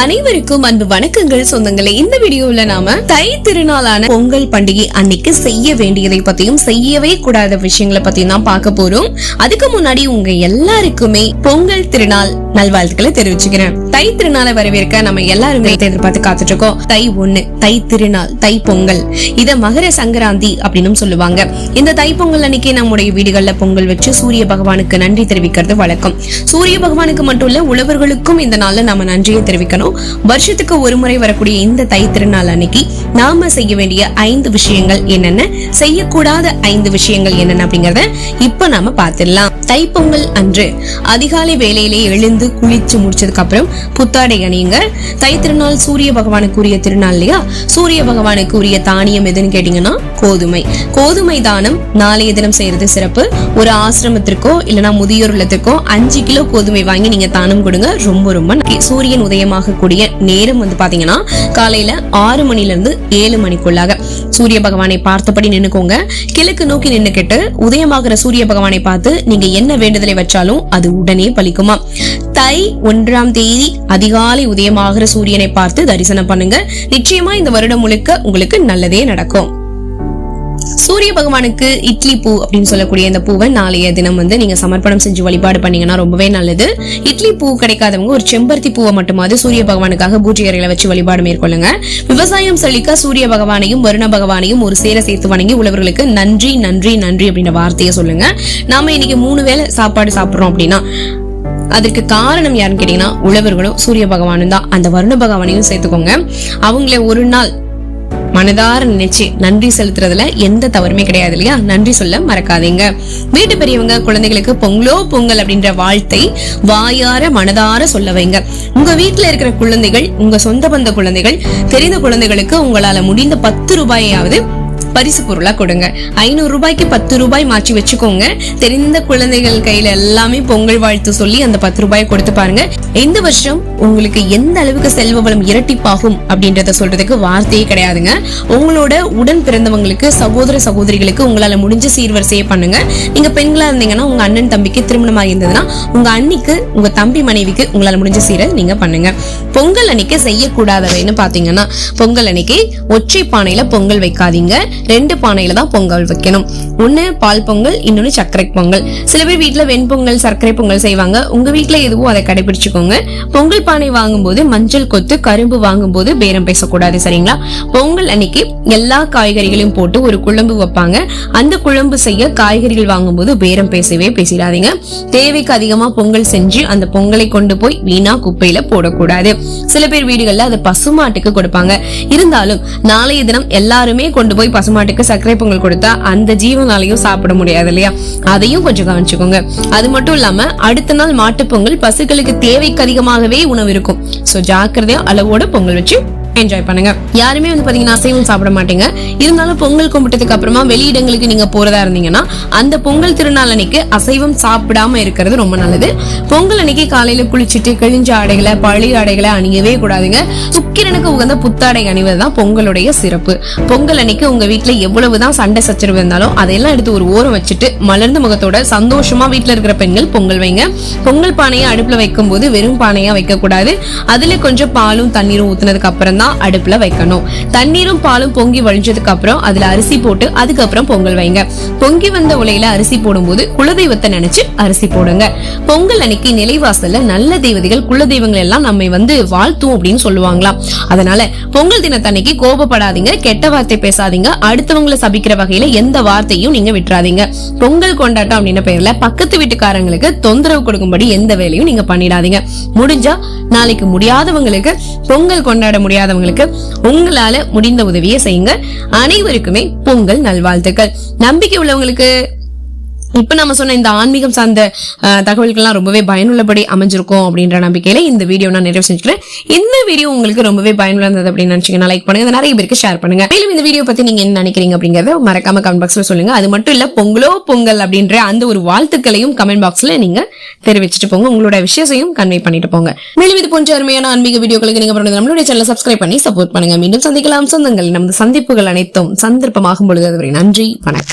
அனைவருக்கும் அன்பு வணக்கங்கள். சொந்தங்களே இந்த வீடியோல நாம தை திருநாளான பொங்கல் பண்டிகை அன்னைக்கு செய்ய வேண்டியதை பத்தியும் செய்யவே கூடாத விஷயங்களை பத்தியும் தான் பார்க்க போறோம். அதுக்கு முன்னாடி உங்க எல்லாருக்குமே பொங்கல் திருநாள் நல்வாழ்த்துக்களை தெரிவிச்சுக்கிறேன். தை திருநாளை வரவேற்க நம்ம எல்லாருமே எதிர்பார்த்து காத்துட்டு இருக்கோம் தை ஒண்ணு தை திருநாள் தை பொங்கல். இத மகர சங்கராந்தி அப்படின்னு சொல்லுவாங்க. இந்த தை பொங்கல் அன்னைக்கு நம்முடைய வீடுகள்ல பொங்கல் வச்சு சூரிய பகவானுக்கு நன்றி தெரிவிக்கிறது வழக்கம். சூரிய பகவானுக்கு மட்டும் இல்ல உழவர்களுக்கும் இந்த நாள்ல நாம நன்றியை தெரிவிக்கணும். வருஷத்துக்கு ஒரு முறை வரக்கூடிய இந்த தை திருநாள் அன்னைக்கு நாம செய்ய வேண்டிய ஐந்து விஷயங்கள் என்னென்ன? செய்யக்கூடாத ஐந்து விஷயங்கள் என்னென்ன அப்படிங்கறத இப்ப நாம பார்த்திடலாம். தைப்பொங்கல் அன்று அதிகாலை வேலையிலே எழுந்து குளிச்சு முடிச்சதுக்கு அப்புறம் புத்தாடை அணியுங்க. தை திருநாள் சூரிய பகவானுக்கு உரிய திருநாள் இல்லையா? சூரிய பகவானுக்கு உரிய தானியம் எதுன்னு கேட்டீங்கன்னா கோதுமை. கோதுமை தானம் நாளைய தினம் செய்யறது சிறப்பு. ஒரு ஆசிரமத்திற்கோ இல்லைன்னா முதியோர் இல்லத்திற்கோ அஞ்சு கிலோ கோதுமை வாங்கி நீங்க தானம் கொடுங்க. ரொம்ப ரொம்ப சூரியன் சூரியன் உதயமாகக்கூடிய நேரம் வந்து பாத்தீங்கன்னா காலையில ஆறு மணில இருந்து ஏழு மணிக்குள்ளாக. சூரிய பகவானை பார்த்தபடி நின்னுக்கோங்க. கிழக்கு நோக்கி நின்னுக்கிட்டு உதயமாகிற சூரிய பகவானை பார்த்து நீங்க என்ன வேண்டுதலை வச்சாலும் அது உடனே பலிக்குமா? தை ஒன்றாம் தேதி அதிகாலை உதயமாகிற சூரியனை பார்த்து தரிசனம் பண்ணுங்க. நிச்சயமா இந்த வருடம் முழுக்க உங்களுக்கு நல்லதே நடக்கும். சூரிய பகவானுக்கு இட்லி பூ அப்படின்னு சொல்லக்கூடிய இந்த பூவை நாளைய தினம் வந்து நீங்க சமர்ப்பணம் செஞ்சு வழிபாடு பண்ணீங்கன்னா ரொம்பவே நல்லது. இட்லி பூ கிடைக்காதவங்க ஒரு செம்பருத்தி பூவை மட்டுமாவது சூரிய பகவானுக்காக பூஜை அறையில வச்சு வழிபாடு மேற்கொள்ளுங்க. விவசாயம் செழிக்க சூரிய பகவானையும் வருண பகவானையும் ஒரு சேர சேர்த்து வணங்கி உழவர்களுக்கு நன்றி நன்றி நன்றி அப்படின்ற வார்த்தையை சொல்லுங்க. நாம இன்னைக்கு மூணு வேளை சாப்பாடு சாப்பிடுறோம் அப்படின்னா அதற்கு காரணம் யாருன்னு கேட்டீங்கன்னா உழவர்களும் சூரிய பகவானும் தான். அந்த வருண பகவானையும் சேர்த்துக்கோங்க. அவங்கள ஒரு நாள் மனதார நினைச்சு நன்றி செலுத்துறதுல எந்த தவறுமே கிடையாது இல்லையா? நன்றி சொல்ல மறக்காதீங்க. வீட்டு பெரியவங்க குழந்தைகளுக்கு பொங்கலோ பொங்கல் அப்படின்ற வாழ்த்தை வாயார மனதார சொல்ல வைங்க. உங்க வீட்டுல இருக்கிற குழந்தைகள் உங்க சொந்த பந்த குழந்தைகள் தெரிந்த குழந்தைகளுக்கு உங்களால முடிந்த பத்து ரூபாயாவது பரிசு பொருளா கொடுங்க. ஐநூறு ரூபாய்க்கு பத்து ரூபாய் மாற்றி வச்சுக்கோங்க. தெரிந்த குழந்தைகள் கையில எல்லாமே பொங்கல் வாழ்த்து சொல்லி அந்த பத்து ரூபாயை கொடுத்து பாருங்க. இந்த வருஷம் உங்களுக்கு எந்த அளவுக்கு செல்வ வளம் இரட்டிப்பாகும் அப்படின்றத சொல்றதுக்கு வார்த்தையே கிடையாதுங்க. உங்களோட உடன் பிறந்தவங்களுக்கு சகோதர சகோதரிகளுக்கு உங்களால முடிஞ்ச சீர்வரிசையை பண்ணுங்க. நீங்க பெண்களா இருந்தீங்கன்னா உங்க அண்ணன் தம்பிக்கு திருமணமா இருந்ததுன்னா உங்க அண்ணிக்கு உங்க தம்பி மனைவிக்கு உங்களால முடிஞ்ச சீரை நீங்க பண்ணுங்க. பொங்கல் அன்னைக்கு செய்யக்கூடாதவைன்னு பாத்தீங்கன்னா பொங்கல் அன்னைக்கு ஒற்றை பானையில பொங்கல் வைக்காதீங்க. ரெண்டு பானையில தான் பொங்கல் வைக்கணும். ஒண்ணு பால் பொங்கல் இன்னொன்னு சர்க்கரை பொங்கல். சில பேர் வீட்ல வெண்பொங்கல் சர்க்கரை பொங்கல் செய்வாங்க. உங்க வீட்டுல எதுவோ அதை கடைபிடிச்சுக்கோங்க. பொங்கல் பானை வாங்கும்போது மஞ்சள் கொத்து கரும்பு வாங்கும்போது பேரம் பேசக்கூடாது சரிங்களா? பொங்கல் அன்னைக்கு எல்லா காய்கறிகளையும் போட்டு ஒரு குழம்பு வைப்பாங்க. அந்த குழம்பு செய்ய காய்கறிகள் வாங்கும்போது பேரம் பேசவே பேசிடாதீங்க. தேவைக்கு அதிகமா பொங்கல் செஞ்சு அந்த பொங்கலை கொண்டு போய் வீணா குப்பையில போடக்கூடாது. சில பேர் வீடுகள்ல அது பசுமாட்டுக்கு கொடுப்பாங்க. இருந்தாலும் நாளைய தினம் எல்லாருமே கொண்டு போய் பசுமாட்டுக்கு சர்க்கரை பொங்கல் கொடுத்தா அந்த ஜீவனாலையும் சாப்பிட முடியாது இல்லையா? அதையும் கொஞ்சம் கவனிச்சுக்கோங்க. அது மட்டும் இல்லாம அடுத்த நாள் மாட்டு பொங்கல் பசுக்களுக்கு தேவைக்கு அதிகமாகவே உணவு இருக்கும். சோ ஜாக்கிரதையா அளவோட பொங்கல் வச்சு என்ஜாய் பண்ணுங்க. யாருமே வந்து பாத்தீங்கன்னா அசைவம் சாப்பிட மாட்டீங்க. இருந்தாலும் பொங்கல் கும்பிட்டதுக்கு அப்புறமா வெளியிடங்களுக்கு நீங்க போறதா இருந்தீங்கன்னா அந்த பொங்கல் திருநாள் அன்னைக்கு அசைவம் சாப்பிடாம இருக்கிறது ரொம்ப நல்லது. பொங்கல் அன்னைக்கு காலையில குளிச்சுட்டு கிழிஞ்ச ஆடைகளை பழைய ஆடைகளை அணியவே கூடாதுங்க. சுக்கிரனுக்கு உகந்த புத்தாடை அணிவதுதான் பொங்கலுடைய சிறப்பு. பொங்கல் அன்னைக்கு உங்க வீட்டுல எவ்வளவுதான் சண்டை சச்சரவு இருந்தாலும் அதையெல்லாம் எடுத்து ஒரு ஓரம் வச்சுட்டு மலர்ந்த முகத்தோட சந்தோஷமா வீட்டுல இருக்கிற பெண்கள் பொங்கல் வைங்க. பொங்கல் பானையை அடுப்புல வைக்கும் போது வெறும் பானையா வைக்க கூடாது அதுல கொஞ்சம் பாலும் தண்ணீரும் ஊத்துனதுக்கு அப்புறம் தான் தான் அடுப்புல வைக்கணும். தண்ணீரும் பாலும் பொங்கி வழிஞ்சதுக்கு அப்புறம் அதுல அரிசி போட்டு அதுக்கப்புறம் பொங்கல் வைங்க. பொங்கி வந்த உலையில அரிசி போடும்போது குலதெய்வத்தை நினைச்சு அரிசி போடுங்க. பொங்கல் அன்னைக்கு நிலைவாசல்ல நல்ல தெய்வதைகள் குலதெய்வங்கள் எல்லாம் நம்மை வந்து வாழ்த்தும் அப்படின்னு சொல்லுவாங்களாம். அதனால பொங்கல் தினத்தன்னைக்கு கோபப்படாதீங்க கெட்ட வார்த்தை பேசாதீங்க அடுத்தவங்களை சபிக்கிற வகையில எந்த வார்த்தையும் நீங்க விட்டுறாதீங்க. பொங்கல் கொண்டாட்டம் அப்படின்ற பெயர்ல பக்கத்து வீட்டுக்காரங்களுக்கு தொந்தரவு கொடுக்கும்படி எந்த வேலையும் நீங்க பண்ணிடாதீங்க. முடிஞ்சா நாளைக்கு முடியாதவங்களுக்கு பொங்கல் கொண்டாட முடியாத முடியாதவங்களுக்கு உங்களால முடிந்த உதவியை செய்யுங்க அனைவருக்குமே பொங்கல் நல்வாழ்த்துக்கள். நம்பிக்கை உள்ளவங்களுக்கு இப்போ நம்ம சொன்ன இந்த ஆன்மீகம் சார்ந்த தகவல்கள்லாம் ரொம்பவே பயனுள்ளபடி அமைஞ்சிருக்கும் அப்படின்ற நம்பிக்கையில இந்த வீடியோ நான் நிறைவு செஞ்சுக்கிறேன். இந்த வீடியோ உங்களுக்கு ரொம்பவே பயனுள்ள இருந்தது அப்படின்னு நினைச்சீங்கன்னா லைக் பண்ணுங்க. நிறைய பேருக்கு ஷேர் பண்ணுங்க. மேலும் இந்த வீடியோ பத்தி நீங்க என்ன நினைக்கிறீங்க அப்படிங்கறத மறக்காம கமெண்ட் பாக்ஸ்ல சொல்லுங்க. அது மட்டும் இல்ல பொங்கலோ பொங்கல் அப்படின்ற அந்த ஒரு வாழ்த்துக்களையும் கமெண்ட் பாக்ஸ்ல நீங்க தெரிவிச்சிட்டு போங்க. உங்களோட விஷயத்தையும் கன்வே பண்ணிட்டு போங்க. மேலும் இது போன்ற அருமையான ஆன்மீக வீடியோக்களுக்கு நீங்க பண்ணுறது நம்மளுடைய சேனல் சப்ஸ்கிரைப் பண்ணி சப்போர்ட் பண்ணுங்க. மீண்டும் சந்திக்கலாம். சொந்தங்கள். நமது சந்திப்புகள் அனைத்தும் சந்தர்ப்பமாகும் பொழுது அதுவரை நன்றி. வணக்கம்.